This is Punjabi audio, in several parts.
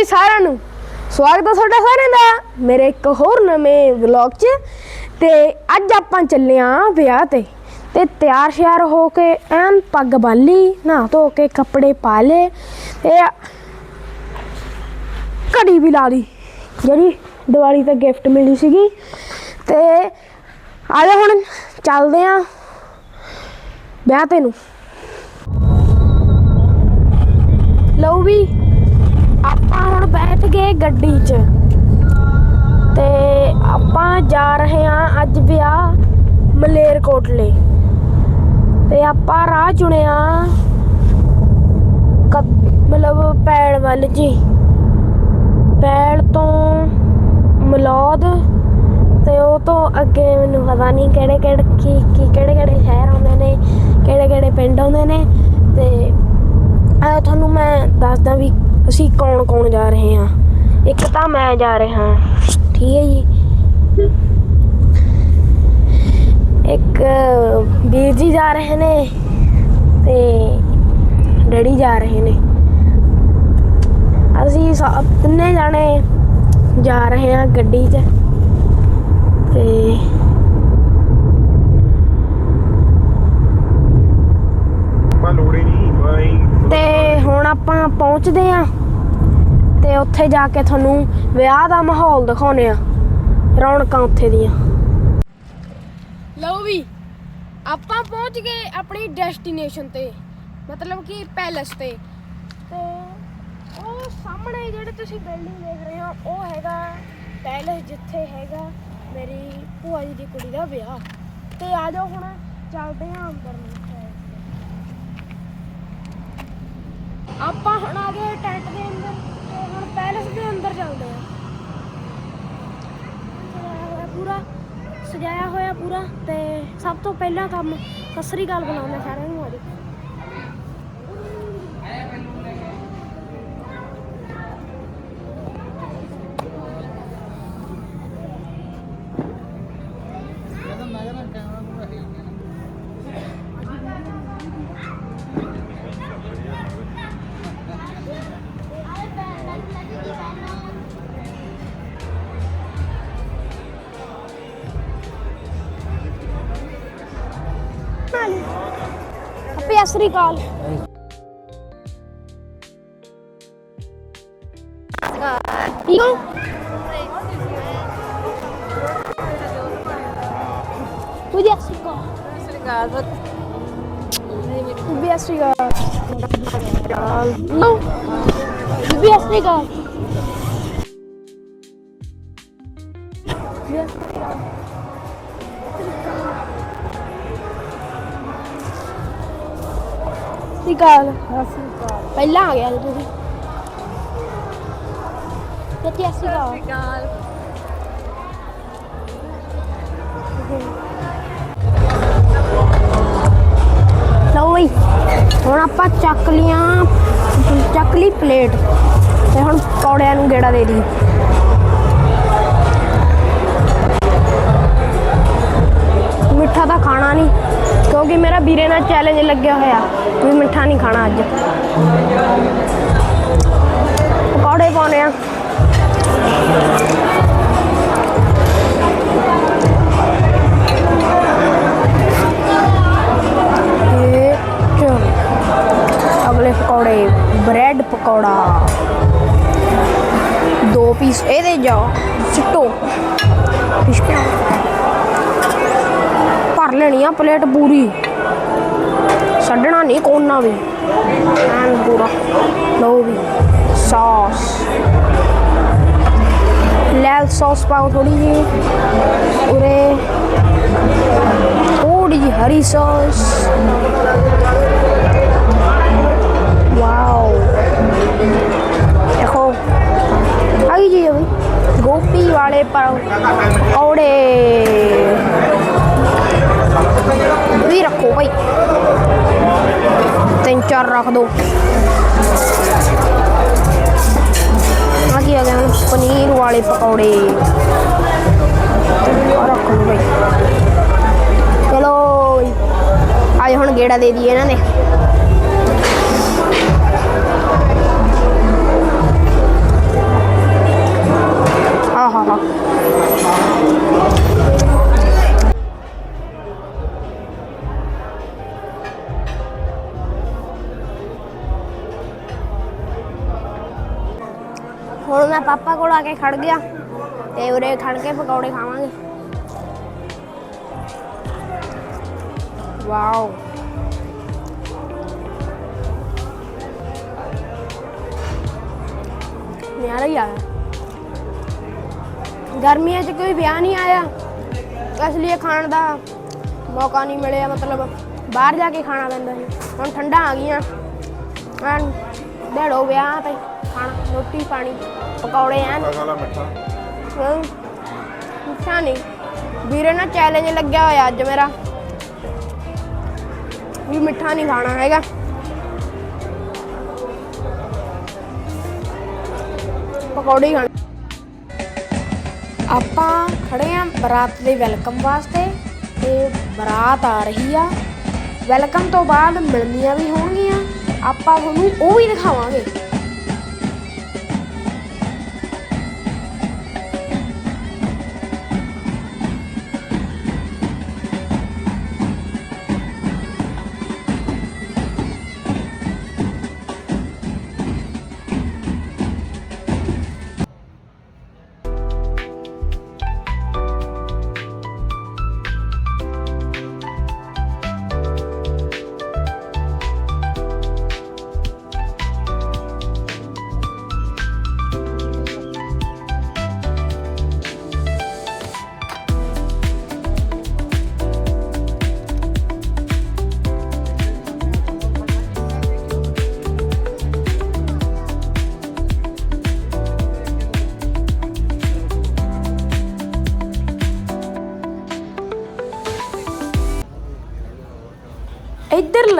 ਜੀ ਸਾਰਿਆਂ ਨੂੰ। ਸਵਾਗਤ ਹੈ ਤੁਹਾਡਾ ਸਾਰਿਆਂ ਦਾ ਮੇਰੇ ਇੱਕ ਹੋਰ ਨਵੇਂ ਵਲੌਗ 'ਚ। ਤੇ ਅੱਜ ਆਪਾਂ ਚੱਲੇ ਆਂ ਵਿਆਹ ਤੇ। ਤੇ ਤਿਆਰ ਸ਼ਿਆਰ ਹੋ ਕੇ ਐਨ ਪੱਗ ਬੰਨ੍ਹੀ ਨਹਾ ਧੋ ਕੇ ਕੱਪੜੇ ਪਾ ਲਏ। ਤੇ ਘੜੀ ਵੀ ਲਾ ਲਈ। ਜਿਹੜੀ ਦੀਵਾਲੀ ਤੇ ਗਿਫਟ ਮਿਲੀ ਸੀਗੀ। ਤੇ ਆਲੇ ਹੁਣ ਚੱਲਦੇ ਆਂ ਵਿਆਹ ਤੇ ਨੂੰ। ਲਓ ਵੀ। ਆਪਾਂ ਹੁਣ ਬੈਠ ਗਏ ਗੱਡੀ 'ਚ। ਤੇ ਆਪਾਂ ਜਾ ਰਹੇ ਹਾਂ ਅੱਜ ਵਿਆਹ ਮਲੇਰਕੋਟਲੇ। ਤੇ ਆਪਾਂ ਰਾਹ ਚੁਣਿਆ ਕਦ- ਮਤਲਬ ਪੈੜ ਵੱਲ ਜੀ। ਪੈੜ ਤੋਂ ਮਲੌਦ ਤੇ ਉਹ ਤੋਂ ਅੱਗੇ ਮੈਨੂੰ ਪਤਾ ਨਹੀਂ ਕਿਹੜੇ ਕਿਹੜੇ ਕੀ ਕੀ ਕਿਹੜੇ ਕਿਹੜੇ ਸ਼ਹਿਰ ਆਉਂਦੇ ਨੇ, ਕਿਹੜੇ ਕਿਹੜੇ ਪਿੰਡ ਆਉਂਦੇ ਨੇ। ਤੇ ਆ ਤੁਹਾਨੂੰ ਮੈਂ ਦੱਸਦਾ ਵੀ ਅਸੀਂ ਕੌਣ ਕੌਣ ਜਾ ਰਹੇ ਹਾਂ ਇੱਕ ਤਾਂ ਮੈਂ ਜਾ ਰਿਹਾ। ਠੀਕ ਹੈ ਜੀ। ਇੱਕ ਵੀਰ ਜੀ ਜਾ ਰਹੇ ਨੇ ਤੇ ਡੈਡੀ ਜਾ ਰਹੇ ਨੇ। ਅਸੀਂ ਸਭ ਤਿੰਨੇ ਜਾਣੇ ਜਾ ਰਹੇ ਹਾਂ ਗੱਡੀ 'ਚ ਤੇ ਤੇ ਹੁਣ ਆਪਾਂ ਪਹੁੰਚਦੇ ਆਂ ਤੇ ਉੱਥੇ ਜਾ ਕੇ ਤੁਹਾਨੂੰ ਵਿਆਹ ਦਾ ਮਾਹੌਲ ਦਿਖਾਉਨੇ ਆ ਰੌਣਕਾਂ ਉੱਥੇ ਦੀਆਂ। ਲਓ ਵੀ, ਆਪਾਂ ਪਹੁੰਚ ਗਏ ਆਪਣੀ ਡੈਸਟੀਨੇਸ਼ਨ ਤੇ, ਮਤਲਬ ਕਿ ਪੈਲਸ ਤੇ। ਤੇ ਉਹ ਸਾਹਮਣੇ ਜਿਹੜੇ ਤੁਸੀਂ ਬਿਲਡਿੰਗ ਦੇਖ ਰਹੇ ਹੋ, ਉਹ ਹੈਗਾ ਪੈਲਸ ਜਿੱਥੇ ਹੈਗਾ ਮੇਰੀ ਭੂਆ ਜੀ ਦੀ ਕੁੜੀ ਦਾ ਵਿਆਹ। ਤੇ ਆ ਜਾਓ ਹੁਣ, ਚੱਲਦੇ ਆਂ ਅੰਦਰ ਨੂੰ। ਆਪਾਂ ਹੁਣ ਆ ਗਏ ਟੈਂਟ ਦੇ ਅੰਦਰ। ਦੇ ਅੰਦਰ ਚੱਲਦੇ ਆ। ਸਜਾਇਆ ਪੂਰਾ, ਸਜਾਇਆ ਹੋਇਆ ਪੂਰਾ ਤੇ ਸਭ ਤੋਂ ਪਹਿਲਾਂ ਕੰਮ ਸਤਿ ਸ੍ਰੀ ਅਕਾਲ ਬੁਲਾਉਂਦੇ ਸਾਰਿਆਂ ਨੂੰ। ਸਤਿ ਸ੍ਰੀ ਅਕਾਲ। ਠੀਕ ਹੋ ਤੂੰ ਜੀ ਸਤਿ ਸ੍ਰੀ ਅਕਾਲ। ਸਤਿ ਸ੍ਰੀ ਅਕਾਲ ਤੂੰ ਵੀ ਸਤਿ ਸ੍ਰੀ ਅਕਾਲ। ਵੀ ਸਤਿ ਸ੍ਰੀ ਅਕਾਲ। ਸ੍ਰੀ ਅਕਾਲ। ਪਹਿਲਾਂ ਆ ਗਿਆ ਜੀ ਤੁਸੀਂ। ਸਤਿ ਸ੍ਰੀ ਅਕਾਲ। ਲਓ ਬਈ ਹੁਣ ਆਪਾਂ ਚੱਕ ਲੀਆਂ ਚੱਕ ਲਈ ਪਲੇਟ। ਤੇ ਹੁਣ ਪਕੌੜਿਆਂ ਨੂੰ ਗੇੜਾ ਦੇ ਦੀ ਮਿੱਠਾ ਤਾਂ ਖਾਣਾ ਨਹੀਂ। ਕਿਉਂਕਿ ਮੇਰਾ ਵੀਰੇ ਨਾਲ ਚੈਲੰਜ ਲੱਗਿਆ ਹੋਇਆ। ਵੀ ਮਿੱਠਾ ਨਹੀਂ ਖਾਣਾ ਅੱਜ। ਪਕੌੜੇ ਪਾਉਣੇ ਆ। ਅਗਲੇ ਪਕੌੜੇ ਬ੍ਰੈਡ ਪਕੌੜਾ। ਦੋ ਪੀਸ ਇਹਦੇ ਜਾਓ। ਭਰ ਪਲੇਟ ਪੂਰੀ। ਛੱਡਣਾ ਨਹੀਂ ਕੋਨਾ ਵੀ। ਐਨ ਪੂਰਾ। ਲਓ ਵੀ ਸੌਸ ਲੈਲ ਸੌਸ ਪਾਓ ਥੋੜੀ ਜੀ ਉਰੇ ਥੋੜੀ ਜੀ ਹਰੀ ਸੌਸ ਵਾਓ। ਦੇਖੋ ਆ ਜੀ ਅਭੀ ਗੋਪੀ ਵਾਲੇ ਪਕੌੜੇ। ਹੀ ਰੱਖੋ ਭਾਈ ਤਿੰਨ ਚਾਰ ਰੱਖ ਦੋ ਆ ਕੀ ਆ ਗਿਆ ਪਨੀਰ ਵਾਲੇ ਪਕੌੜੇ ਚਲੋ ਆਏ ਹੁਣ ਗੇੜਾ ਦੇ ਦਈਏ ਇਹਨਾਂ ਨੇ ਆਹਾ ਹਾ ਕੋਲ ਆ ਕੇ ਖੜ ਗਿਆ ਤੇ ਉਰੇ ਖੜ ਕੇ ਪਕੌੜੇ ਖਾਵਾਂਗੇ। ਵਾਓ। ਨਿਆਰਾ ਹੀ ਆਇਆ। ਗਰਮੀਆਂ 'ਚ ਕੋਈ ਵਿਆਹ ਨਹੀਂ ਆਇਆ। ਇਸ ਲਈ ਖਾਣ ਦਾ ਮੌਕਾ ਨਹੀਂ ਮਿਲਿਆ, ਮਤਲਬ ਬਾਹਰ ਜਾ ਕੇ ਖਾਣਾ ਪੈਂਦਾ ਸੀ। ਹੁਣ ਠੰਡਾ ਆ ਗਈਆਂ। ਐਨ ਡੇੜੋ ਵਿਆਹ ਤੇ ਖਾਣਾ, ਰੋਟੀ ਪਾਣੀ। ਪਕੌੜੇ ਐਨ ਮਸਾਲਾ ਮਿੱਠਾ ਅੱਛਾ ਨਹੀਂ ਵੀਰੇ ਨਾਲ ਚੈਲੰਜ ਲੱਗਿਆ ਹੋਇਆ ਅੱਜ ਮੇਰਾ ਵੀ ਮਿੱਠਾ ਨਹੀਂ ਖਾਣਾ ਹੈਗਾ ਪਕੌੜੇ ਖਾਣੇ ਆਪਾਂ ਖੜੇ ਆਂ ਬਰਾਤ ਦੇ ਵੈਲਕਮ ਵਾਸਤੇ ਤੇ ਬਰਾਤ ਆ ਰਹੀ ਆ ਵੈਲਕਮ ਤੋਂ ਬਾਅਦ ਮਿਲਣੀਆਂ ਵੀ ਹੋਣਗੀਆਂ ਆਪਾਂ ਤੁਹਾਨੂੰ ਉਹ ਵੀ ਦਿਖਾਵਾਂਗੇ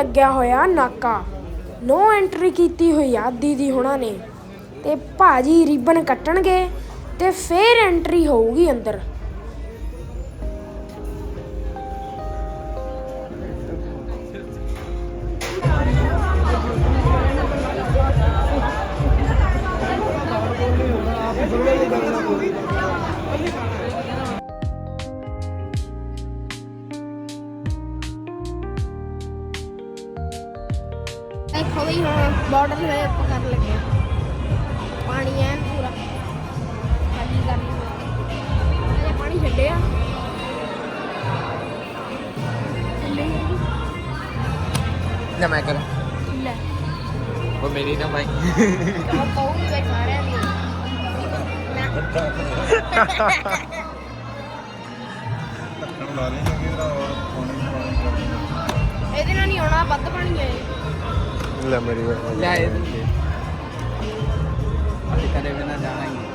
ਲੱਗਿਆ ਹੋਇਆ ਨਾਕਾ। ਨੋ ਐਂਟਰੀ ਕੀਤੀ ਹੋਈ ਆ ਦੀਦੀ ਹੁਣਾਂ ਨੇ। ਤੇ ਭਾਜੀ ਰਿਬਨ ਕੱਟਣਗੇ ਤੇ ਫੇਰ ਐਂਟਰੀ ਹੋਊਗੀ ਅੰਦਰ। ਕਰਨ ਲੱਗੇ। ਪਾਣੀ ਐਨ ਪੂਰਾ। ਖਾਲੀ ਕਰ ਲਈ। ਇਹ ਪਾਣੀ ਛੱਡਿਆ। ਲੈ ਨਾ ਮੈਂ ਕਰ। ਲੈ। ਉਹ ਮੇਰੀ ਨਾ ਭਾਈ ਤਾਂ ਕਹੂੰ ਤੇ ਸਾਰਿਆਂ ਦੀ। ਇਹਦੇ ਨਾਲ ਨਹੀਂ ਆਉਣਾ ਵੱਧ ਪਾਣੀ ਹੈ ਲੈ ਮੇਰੀ ਗੱਲ ਲੈ ਇਹ ਅਸੀਂ ਕਦੇ ਵੀ ਨਾ ਜਾਣਾਂਗੇ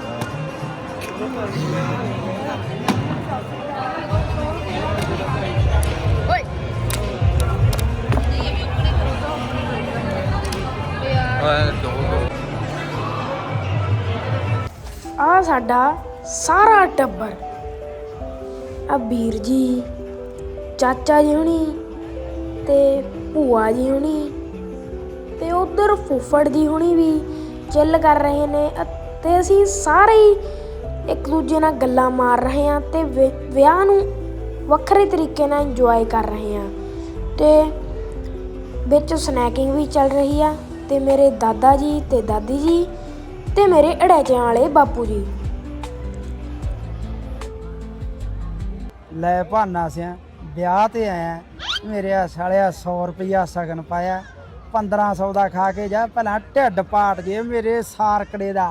ਓਏ ਓਏ ਦੋ ਦੋ ਆ ਸਾਡਾ ਸਾਰਾ ਟੱਬਰ। ਆ ਵੀਰ ਜੀ ਚਾਚਾ ਜੀ ਹੁਣੀ ਤੇ ਭੂਆ ਜੀ ਹੁਣੀ। ਉਧਰ ਫੁੱਫੜ ਦੀ ਹੁਣੀ ਵੀ ਚਿੱਲ ਕਰ ਰਹੇ ਨੇ ਅਤੇ ਅਸੀਂ ਸਾਰੇ ਹੀ ਇੱਕ ਦੂਜੇ ਨਾਲ ਗੱਲਾਂ ਮਾਰ ਰਹੇ ਹਾਂ ਤੇ ਵਿਆਹ ਨੂੰ ਵੱਖਰੇ ਤਰੀਕੇ ਨਾਲ ਇੰਜੋਏ ਕਰ ਰਹੇ ਹਾਂ ਤੇ ਵਿੱਚ ਸਨੈਕਿੰਗ ਵੀ ਚੱਲ ਰਹੀ ਆ ਤੇ ਮੇਰੇ ਦਾਦਾ ਜੀ ਤੇ ਦਾਦੀ ਜੀ ਤੇ ਮੇਰੇ ਅੜੈਚਿਆਂ ਵਾਲੇ ਬਾਪੂ ਜੀ। ਲੈ ਭਾਨਾ ਸਿਆ, ਵਿਆਹ ਤੇ ਆਇਆ, ਮੇਰੇ ਆ ਸਾਲਿਆ 100 ਰੁਪਇਆ ਸਗਨ ਪਾਇਆ। 1500 ਦਾ ਖਾ ਕੇ ਜਾ ਪਹਿਲਾਂ ਢਿੱਡ ਪਾਟ ਜੇ ਮੇਰੇ ਸਾਰਕੜੇ ਦਾ।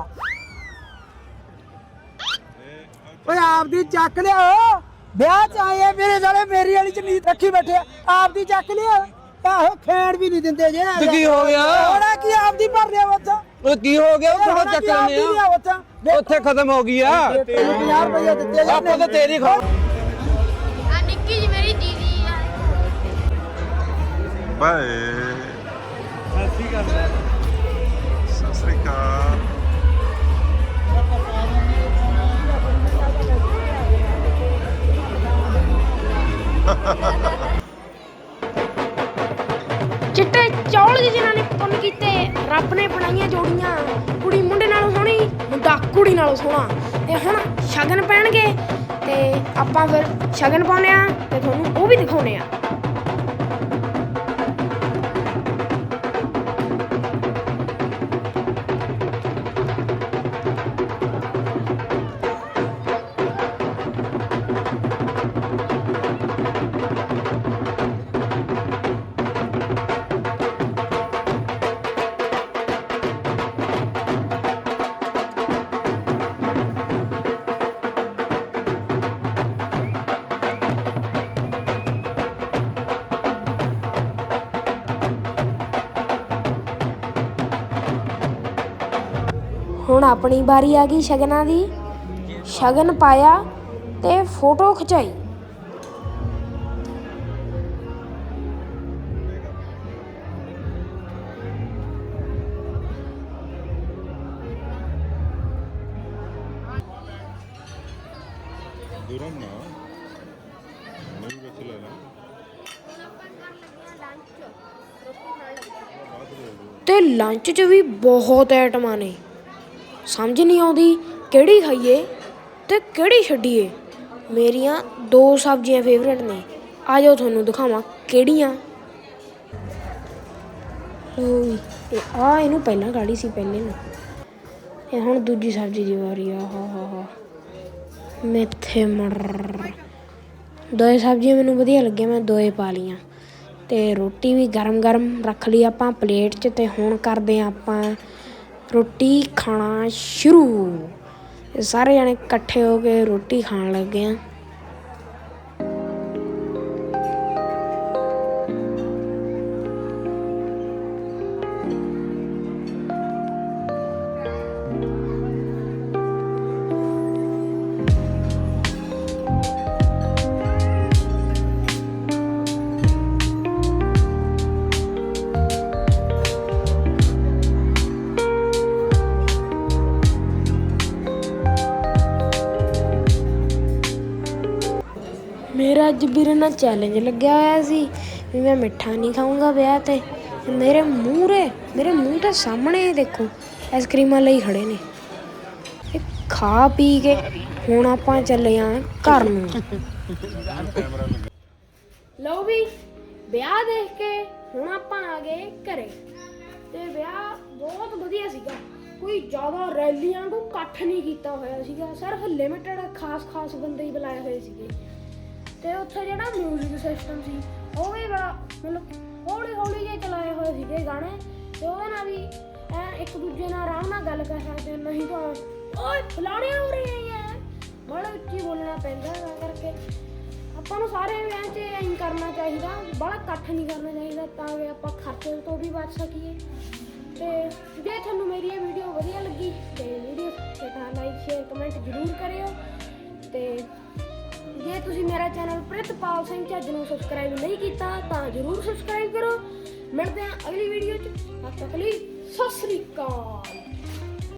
ਓਏ ਆਪਦੀ ਚੱਕ ਲਿਓ ਵਿਆਹ ਚ ਆਏ ਆ ਮੇਰੇ ਸਾਲੇ ਮੇਰੀ ਵਾਲੀ ਚ ਨੀਤ ਰੱਖੀ ਬੈਠੇ ਆ। ਆਪਦੀ ਚੱਕ ਲਿਓ ਆਹੋ ਖੈੜ ਵੀ ਨਹੀਂ ਦਿੰਦੇ ਜੇ। ਤੇ ਕੀ ਹੋ ਗਿਆ? ਹੋਣਾ ਕੀ ਆਪਦੀ ਭਰ ਲਿਆ ਉੱਥੋਂ? ਉਹ ਕੀ ਹੋ ਗਿਆ? ਉਹ ਥੋੜਾ ਹੋਣਾ ਕੀ ਚੱਕਰ ਆਪਦੀ ਨੇ ਲਿਆ ਉੱਥੋਂ? ਉੱਥੇ ਖਤਮ ਹੋ ਗਈ ਆ। ਤੈਨੂੰ 50 ਰੁਪਏ ਦਿੱਤੇ ਜਾਂਦੇ ਆਪਾਂ ਤਾਂ ਤੇਰੀ ਖਾ ਆ ਨਿੱਕੀ ਜੀ ਮੇਰੀ ਦੀਦੀ ਆ। ਬਾਏ ਨਾਲੋਂ ਸੋਹਣਾ ਤੇ ਹੁਣ ਸ਼ਗਨ ਪੈਣਗੇ ਤੇ ਆਪਾਂ ਫਿਰ ਸ਼ਗਨ ਪਾਉਨੇ ਆ ਤੇ ਤੁਹਾਨੂੰ ਉਹ ਵੀ ਦਿਖਾਉਨੇ ਆ ਆਪਣੀ ਵਾਰੀ ਆ ਗਈ ਸ਼ਗਨਾਂ ਦੀ। ਸ਼ਗਨ ਪਾਇਆ ਤੇ ਫੋਟੋ ਖਿਚਾਈ। ਦੂਰੋਂ ਨਾ ਨਹੀਂ ਵਿੱਚ ਲੈ ਲੈ। ਤੇ ਲੰਚ 'ਚ ਵੀ ਬਹੁਤ ਆਈਟਮਾਂ ਨੇ ਸਮਝ ਨਹੀਂ ਆਉਂਦੀ ਕਿਹੜੀ ਖਾਈਏ ਤੇ ਕਿਹੜੀ ਛੱਡੀਏ। ਮੇਰੀਆਂ ਦੋ ਸਬਜ਼ੀਆਂ ਫੇਵਰੇਟ ਨੇ। ਆ ਜਾਓ ਤੁਹਾਨੂੰ ਦਿਖਾਵਾਂ ਕਿਹੜੀਆਂ। ਲਓ ਇਹ ਆ ਇਹਨੂੰ ਪਹਿਲਾਂ ਕਾੜੀ ਸੀ, ਪਹਿਲੇ ਨੂੰ। ਇਹ ਹੁਣ ਦੂਜੀ ਸਬਜ਼ੀ ਦੀ ਵਾਰੀ ਆ, ਹਾ ਹਾ ਹਾ। ਮੇਥੇ ਮਰ ਦੋਏ ਸਬਜ਼ੀਆਂ ਮੈਨੂੰ ਵਧੀਆ ਲੱਗੀਆਂ, ਮੈਂ ਦੋਏ ਪਾ ਲੀਆਂ ਤੇ ਰੋਟੀ ਵੀ ਗਰਮ ਗਰਮ ਰੱਖ ਲਈ ਆਪਾਂ, ਪਲੇਟ 'ਚ ਤੇ ਹੁਣ ਕਰਦੇ ਹਾਂ ਆਪਾਂ ਰੋਟੀ ਖਾਣਾ ਸ਼ੁਰੂ। ਸਾਰੇ ਜਣੇ ਇਕੱਠੇ ਹੋ ਕੇ ਰੋਟੀ ਖਾਣ ਲੱਗੇ ਆ। ਮੇਰਾ ਅੱਜ ਵੀਰੇ ਨਾਲ ਚੈਲੰਜ ਲੱਗਿਆ ਹੋਇਆ ਸੀ ਵੀ ਮੈਂ ਮਿੱਠਾ ਨਹੀਂ ਖਾਊਂਗਾ ਵਿਆਹ ਤੇ। ਮੇਰੇ ਮੂਹਰੇ, ਮੇਰੇ ਮੂੰਹ ਦੇ ਸਾਹਮਣੇ ਦੇਖੋ ਆਈਸਕ੍ਰੀਮਾਂ ਲਈ ਖੜੇ ਨੇ। ਇਹ ਖਾ ਪੀ ਕੇ ਹੁਣ ਆਪਾਂ ਚੱਲੇ ਆਂ ਘਰ ਨੂੰ। ਲਓ ਵੀ, ਵਿਆਹ ਦੇਖ ਕੇ ਹੁਣ ਆਪਾਂ ਆ ਗਏ ਘਰੇ। ਤੇ ਵਿਆਹ ਬਹੁਤ ਵਧੀਆ ਸੀਗਾ। ਕੋਈ ਜ਼ਿਆਦਾ ਰੈਲੀਆਂ ਨੂੰ ਇਕੱਠ ਨਹੀਂ ਕੀਤਾ ਹੋਇਆ ਸੀਗਾ। ਸਿਰਫ ਲਿਮਿਟਡ ਖਾਸ-ਖਾਸ ਬੰਦੇ ਹੀ ਬੁਲਾਏ ਹੋਏ ਸੀਗੇ। ਤੇ ਉੱਥੇ ਜਿਹੜਾ 뮤직 ਸਿਸਟਮ ਸੀ, ਉਹ ਵੀ ਬੜਾ ਮਤਲਬ ਹੌਲੀ ਹੌਲੀ ਜਿਹੇ ਚਲਾਏ ਹੋਏ ਸੀਗੇ ਗਾਣੇ, ਤੇ ਉਹਦੇ ਨਾਲ ਵੀ ਐਂ ਇੱਕ ਦੂਜੇ ਨਾਲ ਆਰਾਮ ਨਾਲ ਗੱਲ ਕਰ ਸਕਦੇ ਨਹੀਂ ਤਾਂ ਓਏ ਫਲਾਣੇ ਹੋ ਰਹੇ ਆ ਬੜਾ ਉੱਚੀ ਬੋਲਣਾ ਪੈਂਦਾ ਤਾਂ ਕਰਕੇ। ਆਪਾਂ ਨੂੰ ਸਾਰੇ ਵਿਆਹ 'ਚ ਐਂ ਕਰਨਾ ਚਾਹੀਦਾ, ਬੜਾ ਇਕੱਠ ਨਹੀਂ ਕਰਨਾ ਚਾਹੀਦਾ ਤਾਂ ਕਿ ਆਪਾਂ ਖਰਚੇ ਤੋਂ ਵੀ ਬਚ ਸਕੀਏ। ਤੇ ਜੇ ਤੁਹਾਨੂੰ ਮੇਰੀ ਇਹ ਵੀਡੀਓ ਵਧੀਆ ਲੱਗੀ, ਤੇ ਵੀਡੀਓ ਤਾਂ ਲਾਈਕ ਸ਼ੇਅਰ ਕਮੈਂਟ ਜ਼ਰੂਰ ਕਰਿਓ। ਤੇ ਜੇ ਤੁਸੀਂ ਮੇਰਾ ਚੈਨਲ ਪ੍ਰਿਤਪਾਲ ਸਿੰਘ ਝੱਜ ਨੂੰ ਸਬਸਕ੍ਰਾਈਬ ਨਹੀਂ ਕੀਤਾ, ਤਾਂ ਜ਼ਰੂਰ ਸਬਸਕ੍ਰਾਈਬ ਕਰੋ। ਮਿਲਦੇ ਹਾਂ ਅਗਲੀ ਵੀਡੀਓ 'ਚ। ਤਦ ਤੱਕ ਲਈ, ਸਤਿ ਸ੍ਰੀ ਅਕਾਲ।